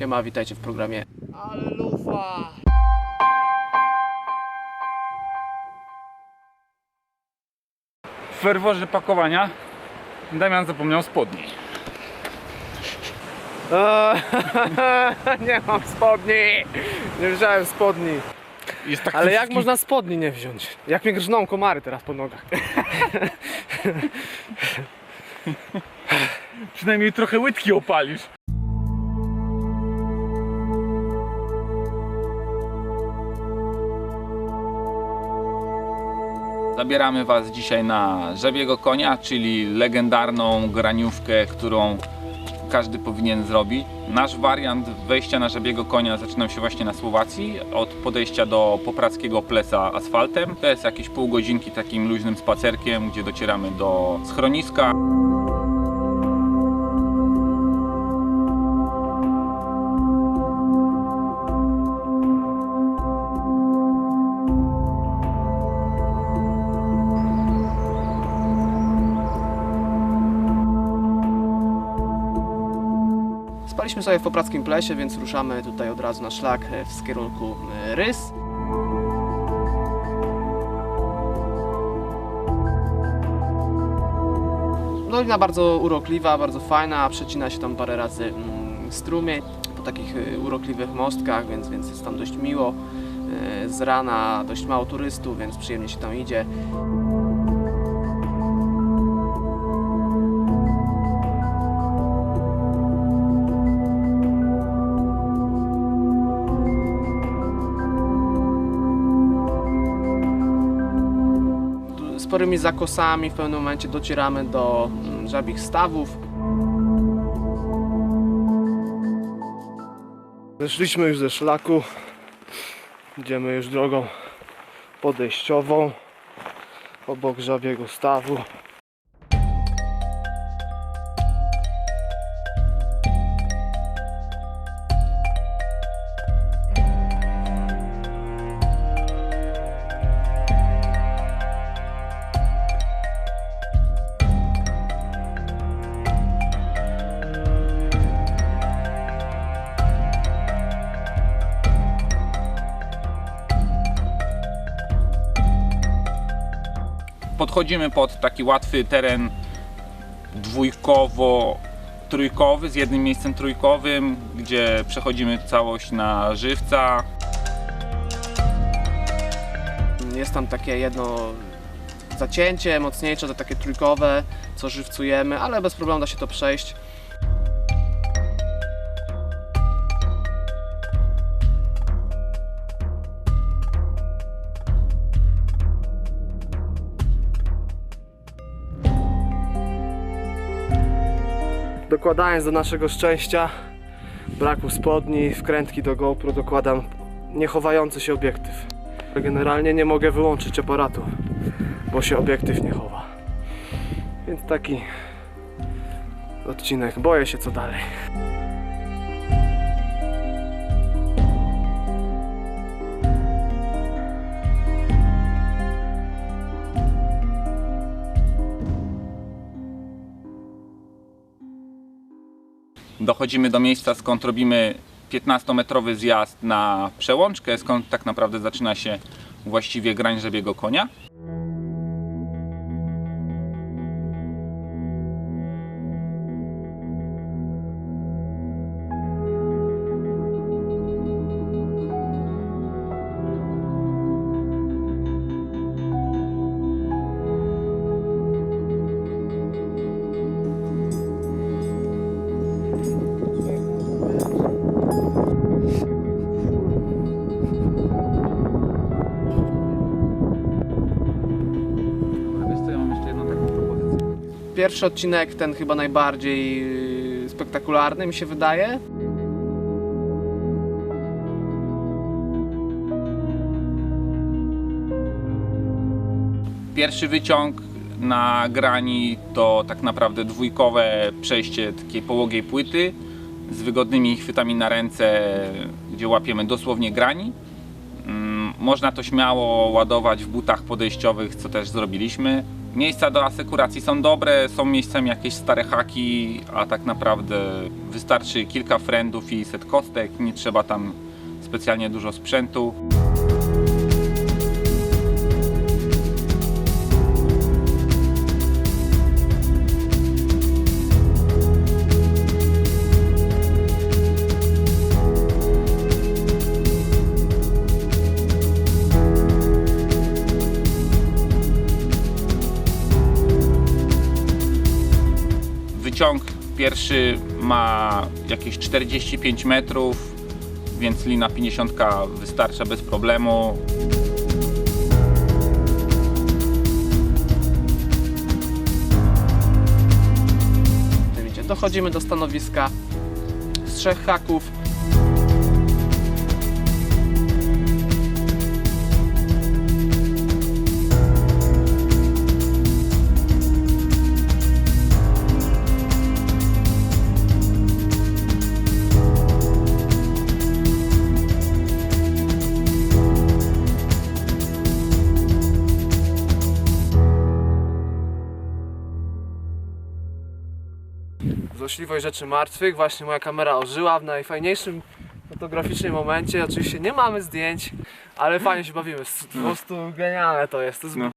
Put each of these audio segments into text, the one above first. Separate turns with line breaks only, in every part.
Siema, witajcie w programie Ale lufa!
W ferworze pakowania Damian zapomniał spodni.
Nie mam spodni! Nie wziąłem spodni.
Jest tak
Ale jak można spodni nie wziąć? Jak mnie grzną komary teraz po nogach.
Przynajmniej trochę łydki opalisz. Zabieramy Was dzisiaj na żabiego konia, czyli legendarną graniówkę, którą każdy powinien zrobić. Nasz wariant wejścia na żabiego konia zaczynał się właśnie na Słowacji, od podejścia do poprackiego plesa asfaltem. To jest jakieś pół godzinki takim luźnym spacerkiem, gdzie docieramy do schroniska.
Spaliśmy sobie w Poprackim Plesie, więc ruszamy tutaj od razu na szlak e, w kierunku e, Rys. Dolina bardzo urokliwa, bardzo fajna, przecina się tam parę razy mm, strumień po takich e, urokliwych mostkach, więc, więc jest tam dość miło. Z rana dość mało turystów, więc przyjemnie się tam idzie. Sporymi zakosami w pewnym momencie docieramy do mm, żabich stawów. Zeszliśmy już ze szlaku. Idziemy już drogą podejściową obok żabiego stawu.
Podchodzimy pod taki łatwy teren dwójkowo trójkowy z jednym miejscem trójkowym, gdzie przechodzimy całość na żywca.
Jest tam takie jedno zacięcie mocniejsze, to takie trójkowe, co żywcujemy, ale bez problemu da się to przejść. Dokładając do naszego szczęścia braku spodni, wkrętki do GoPro dokładam niechowający się obiektyw. Generalnie nie mogę wyłączyć aparatu, bo się obiektyw nie chowa. Więc taki odcinek. Boję się co dalej.
Dochodzimy do miejsca, skąd robimy 15-metrowy zjazd na przełączkę, skąd tak naprawdę zaczyna się właściwie grań żabiego konia.
Pierwszy odcinek, ten chyba najbardziej yy, spektakularny mi się wydaje.
Pierwszy wyciąg na grani to tak naprawdę dwójkowe przejście takiej połogiej płyty z wygodnymi chwytami na ręce, gdzie łapiemy dosłownie grani. Mm, Można to śmiało ładować w butach podejściowych, co też zrobiliśmy. Miejsca do asekuracji są dobre, są miejscami jakieś stare haki, a tak naprawdę wystarczy kilka friendów i set kostek, nie trzeba tam specjalnie dużo sprzętu. Wyciąg pierwszy ma jakieś 45 metrów, więc lina 50 wystarcza bez problemu.
Dochodzimy do stanowiska z trzech haków. Złośliwość rzeczy martwych, właśnie moja kamera ożyła w najfajniejszym fotograficznym momencie. Oczywiście nie mamy zdjęć, ale fajnie się bawimy. Po prostu genialne to jest. To jest
No.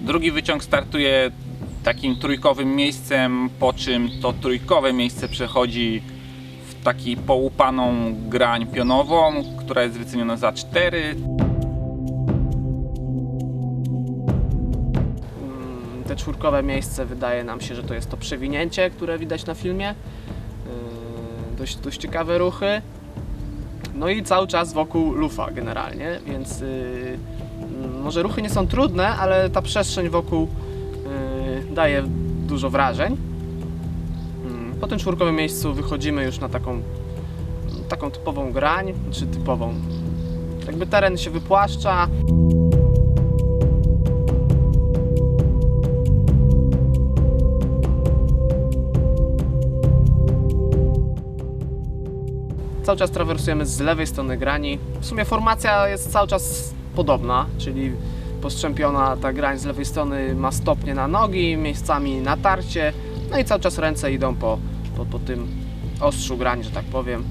Drugi wyciąg startuje takim trójkowym miejscem, po czym to trójkowe miejsce przechodzi w taki połupaną grań pionową, która jest wyceniona za 4.
Mm, Te czwórkowe miejsce wydaje nam się, że to jest to przewinięcie, które widać na filmie. Yy, Dość, dość ciekawe ruchy. No i cały czas wokół lufa generalnie, więc yy, mm, może ruchy nie są trudne, ale ta przestrzeń wokół daje dużo wrażeń. Mm, Po tym czwórkowym miejscu wychodzimy już na taką, taką typową grań, czy typową. Jakby teren się wypłaszcza, Cały czas trawersujemy z lewej strony grani. W sumie formacja jest cały czas podobna, czyli postrzępiona ta grań z lewej strony ma stopnie na nogi, miejscami na tarcie, no i cały czas ręce idą po, po, po tym ostrzu grani, że tak powiem.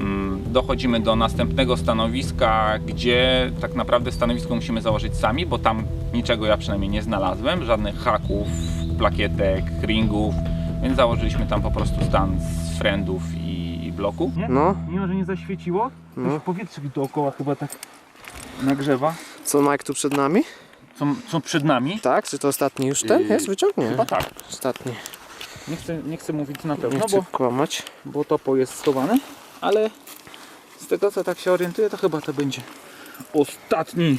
Mm, dochodzimy do następnego stanowiska, gdzie tak naprawdę stanowisko musimy założyć sami, bo tam niczego ja przynajmniej nie znalazłem, żadnych haków, plakietek, ringów, więc założyliśmy tam po prostu stan z friendów bloku.
Nie?
No.
Mimo, że nie zaświeciło, to
No.
się powietrze dookoła chyba tak nagrzewa.
Co Mike tu przed nami?
Co, co przed nami?
Tak? Czy to ostatni już ten
Yy,
jest wyciąg? Nie.
Chyba tak.
Ostatni.
Nie chcę, nie chcę mówić na
Nie
pewno,
chcę
bo,
kłamać.
bo topo jest schowane, ale z tego co tak się orientuję, to chyba to będzie ostatni,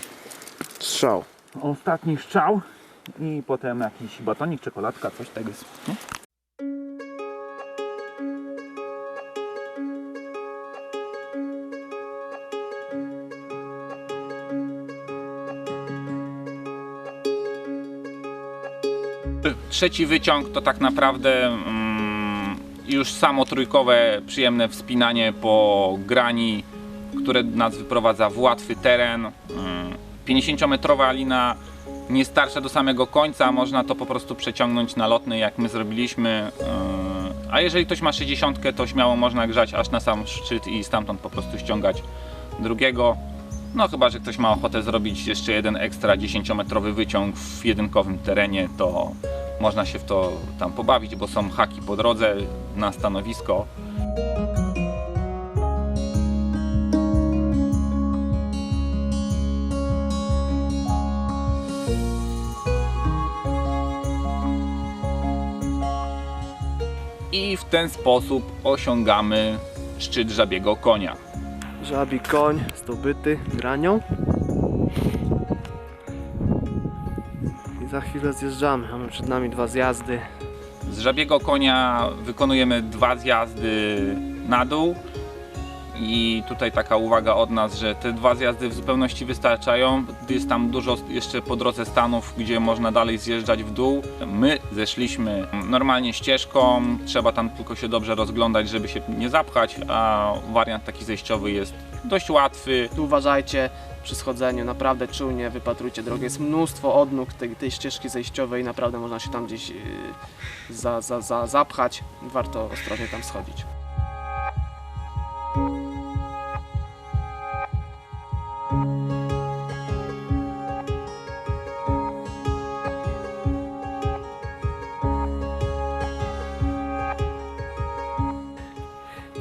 Strzał.
ostatni strzał i potem jakiś batonik, czekoladka, coś tego jest. Nie?
Trzeci wyciąg to tak naprawdę mm, już samo trójkowe, przyjemne wspinanie po grani, które nas wyprowadza w łatwy teren. Mm, 50-metrowa lina nie starsza do samego końca, można to po prostu przeciągnąć na lotny, jak my zrobiliśmy. Yy, A jeżeli ktoś ma 60, to śmiało można grzać aż na sam szczyt i stamtąd po prostu ściągać drugiego. No chyba, że ktoś ma ochotę zrobić jeszcze jeden ekstra 10-metrowy wyciąg w jedynkowym terenie, to można się w to tam pobawić, bo są haki po drodze na stanowisko. I w ten sposób osiągamy szczyt żabiego konia.
Żabi koń zdobyty granią. Chwilę zjeżdżamy. Mamy przed nami dwa zjazdy.
Z żabiego konia wykonujemy dwa zjazdy na dół. I tutaj taka uwaga od nas, że te dwa zjazdy w zupełności wystarczają. Jest tam dużo jeszcze po drodze stanów, gdzie można dalej zjeżdżać w dół. My zeszliśmy normalnie ścieżką, trzeba tam tylko się dobrze rozglądać, żeby się nie zapchać, a wariant taki zejściowy jest dość łatwy.
Tu uważajcie przy schodzeniu, naprawdę czujnie wypatrujcie drogę. Jest mnóstwo odnóg tej, tej ścieżki zejściowej, naprawdę można się tam gdzieś yy, za, za, za, zapchać. Warto ostrożnie tam schodzić.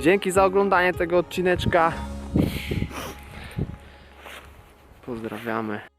Dzięki za oglądanie tego odcineczka. Pozdrawiamy.